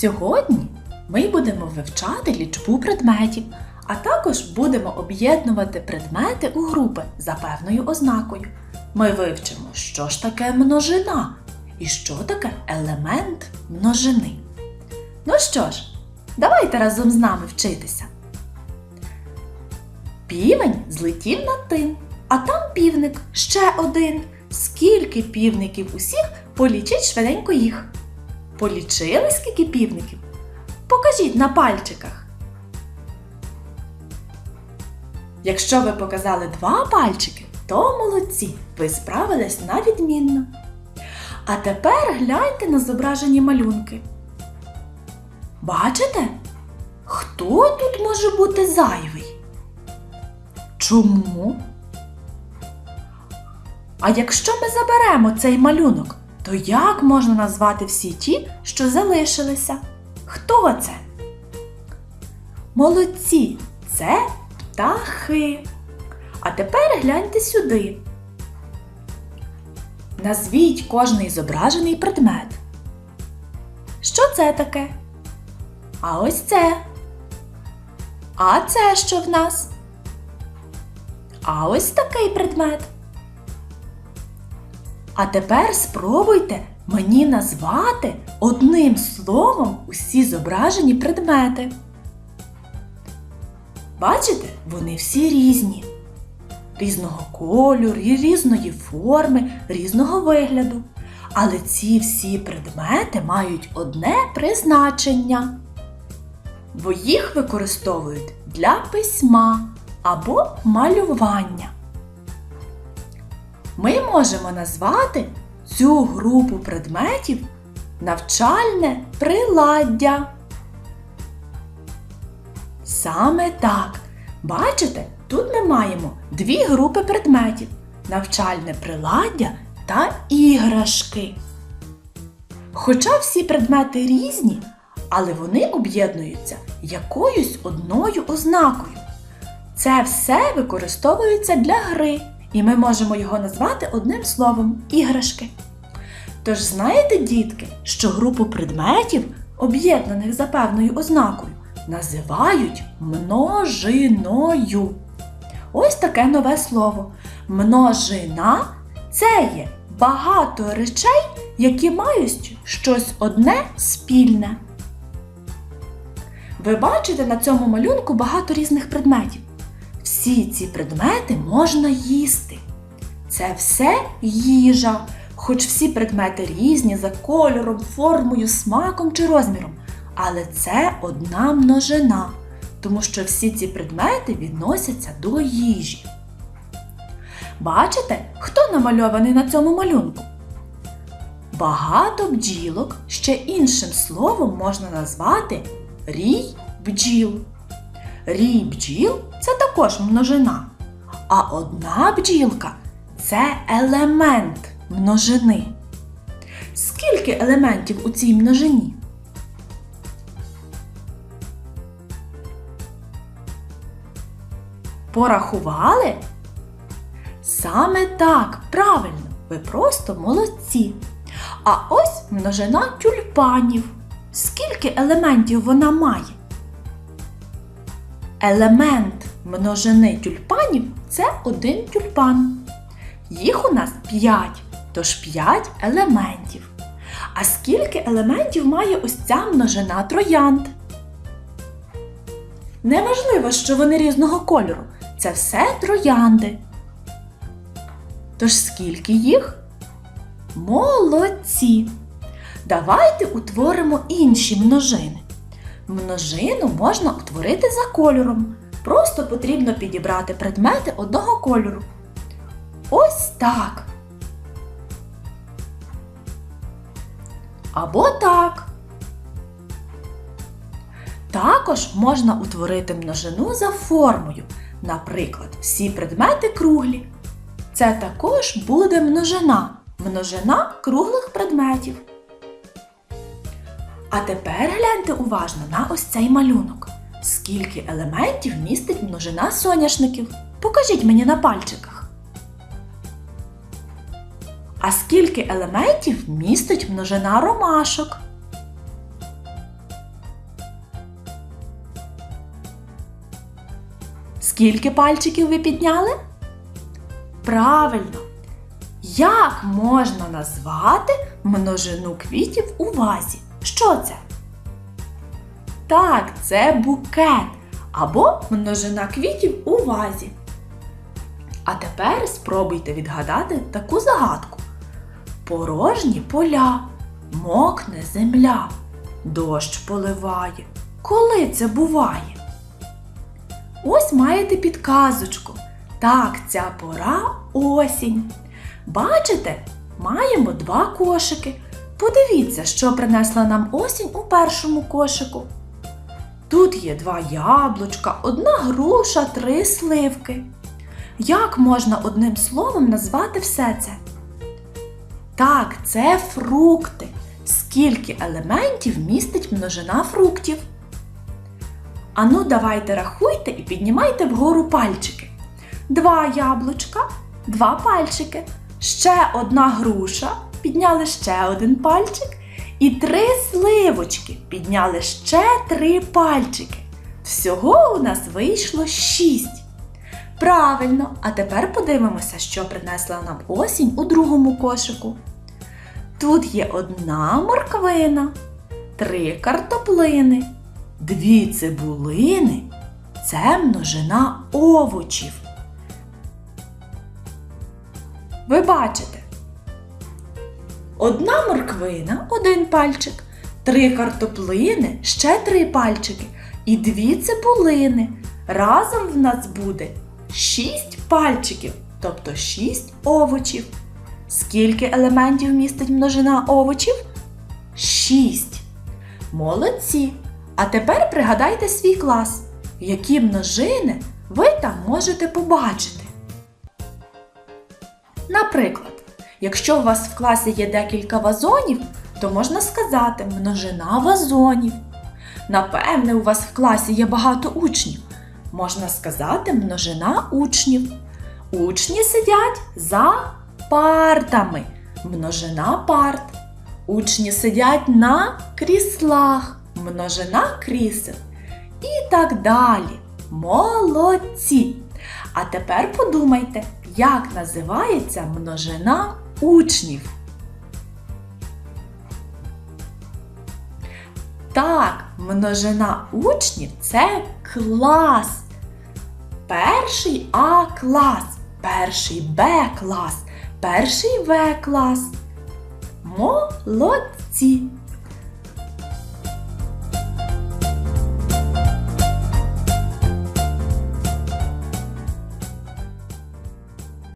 Сьогодні ми будемо вивчати лічбу предметів, а також будемо об'єднувати предмети у групи за певною ознакою. Ми вивчимо, що ж таке множина і що таке елемент множини. Ну що ж, давайте разом з нами вчитися. Півень злетів на тин, а там півник ще один. Скільки півників усіх, полічіть швиденько їх. Полічили скільки півників? Покажіть на пальчиках. Якщо ви показали два пальчики, то молодці, ви справились на відмінно. А тепер гляньте на зображені малюнки. Бачите? Хто тут може бути зайвий? Чому? А якщо ми заберемо цей малюнок, то як можна назвати всі ті, що залишилися? Хто це? Молодці, це птахи. А тепер гляньте сюди. Назвіть кожний зображений предмет. Що це таке? А ось це. А це що в нас? А ось такий предмет. А тепер спробуйте мені назвати одним словом усі зображені предмети. Бачите, вони всі різні. Різного кольору, різної форми, різного вигляду. Але ці всі предмети мають одне призначення, бо їх використовують для письма або малювання. Ми можемо назвати цю групу предметів навчальне приладдя. Саме так. Бачите, тут ми маємо дві групи предметів навчальне приладдя та іграшки. Хоча всі предмети різні, але вони об'єднуються якоюсь одною ознакою. Це все використовується для гри, і ми можемо його назвати одним словом іграшки. Тож знаєте, дітки, що групу предметів, об'єднаних за певною ознакою, називають множиною. Ось таке нове слово. Множина це є багато речей, які мають щось одне спільне. Ви бачите на цьому малюнку багато різних предметів. Всі ці предмети можна їсти. Це все їжа, хоч всі предмети різні за кольором, формою, смаком чи розміром. Але це одна множина, тому що всі ці предмети відносяться до їжі. Бачите, хто намальований на цьому малюнку? Багато бджілок ще іншим словом можна назвати рій бджіл. Рій бджіл це також множина. А одна бджілка це елемент множини. Скільки елементів у цій множині? Порахували? Саме так, правильно, ви просто молодці. А ось множина тюльпанів. Скільки елементів вона має? Елемент множини тюльпанів це один тюльпан. Їх у нас 5, тож 5 елементів. А скільки елементів має ось ця множина троянд? Неважливо, що вони різного кольору. Це все троянди. Тож скільки їх? Молодці! Давайте утворимо інші множини. Множину можна утворити за кольором. Просто потрібно підібрати предмети одного кольору. Ось так. Або так. Також можна утворити множину за формою. Наприклад, всі предмети круглі. Це також буде множина. Множина круглих предметів. А тепер гляньте уважно на ось цей малюнок. Скільки елементів містить множина соняшників? Покажіть мені на пальчиках. А скільки елементів містить множина ромашок? Скільки пальчиків ви підняли? Правильно! Як можна назвати множину квітів у вазі? Що це? Так, це букет або множина квітів у вазі. А тепер спробуйте відгадати таку загадку. Порожні поля, мокне земля, дощ поливає. Коли це буває? Ось маєте підказочку. Так, ця пора осінь. Бачите, маємо два кошики. Подивіться, що принесла нам осінь у першому кошику. Тут є два яблучка, одна груша, три сливки. Як можна одним словом назвати все це? Так, це фрукти. Скільки елементів містить множина фруктів? Ану, давайте рахуйте і піднімайте вгору пальчики. Два яблучка, два пальчики, ще одна груша, підняли ще один пальчик, і три сливочки, підняли ще три пальчики. Всього у нас вийшло шість. Правильно, а тепер подивимося, що принесла нам осінь у другому кошику. Тут є одна морквина, три картоплини, дві цибулини. Це множина овочів. Ви бачите. Одна морквина, один пальчик, три картоплини, ще три пальчики і дві цибулини. Разом в нас буде шість пальчиків, тобто шість овочів. Скільки елементів містить множина овочів? Шість. Молодці! А тепер пригадайте свій клас, які множини ви там можете побачити. Наприклад, якщо у вас в класі є декілька вазонів, то можна сказати множина вазонів. Напевне, у вас в класі є багато учнів. Можна сказати множина учнів. Учні сидять за партами. Множина парт. Учні сидять на кріслах. Множина крісел. І так далі. Молодці! А тепер подумайте, як називається множина учнів. Так, множина учнів це клас. Перший А клас, перший Б клас, перший В клас. Молодці!